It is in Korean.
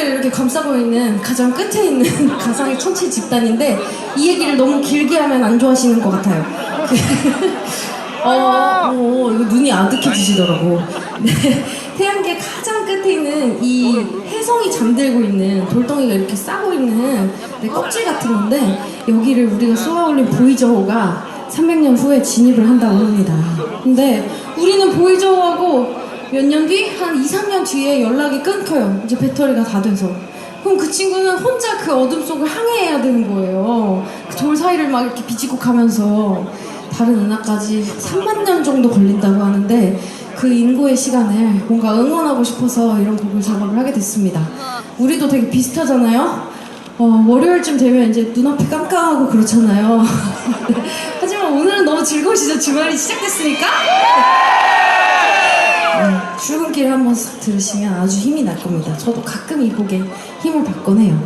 세계를 이렇게 감싸고 있는 가장 끝에 있는 가상의 천체 집단인데 이 얘기를 너무 길게 하면 안 좋아하시는 것 같아요. 어, 어, 이거 눈이 아득해지시더라고. 네, 태양계 가장 끝에 있는 이 혜성이 잠들고 있는 돌덩이가 이렇게 싸고 있는 네, 껍질 같은 건데 여기를 우리가 쏘아올린 보이저호가 300년 후에 진입을 한다고 합니다. 근데 우리는 보이저호하고 몇 년 뒤? 한 2, 3년 뒤에 연락이 끊겨요. 이제 배터리가 다 돼서. 그럼 그 친구는 혼자 그 어둠 속을 항해해야 되는 거예요. 그 돌 사이를 막 이렇게 비집고 가면서 다른 은하까지 3만 년 정도 걸린다고 하는데 그 인고의 시간을 뭔가 응원하고 싶어서 이런 곡을 작업을 하게 됐습니다. 우리도 되게 비슷하잖아요. 어, 월요일쯤 되면 이제 눈앞이 깜깜하고 그렇잖아요. 하지만 오늘은 너무 즐거우시죠? 주말이 시작됐으니까? 네, 출근길에 한번 싹 들으시면 아주 힘이 날 겁니다. 저도 가끔 이 곡에 힘을 받곤 해요.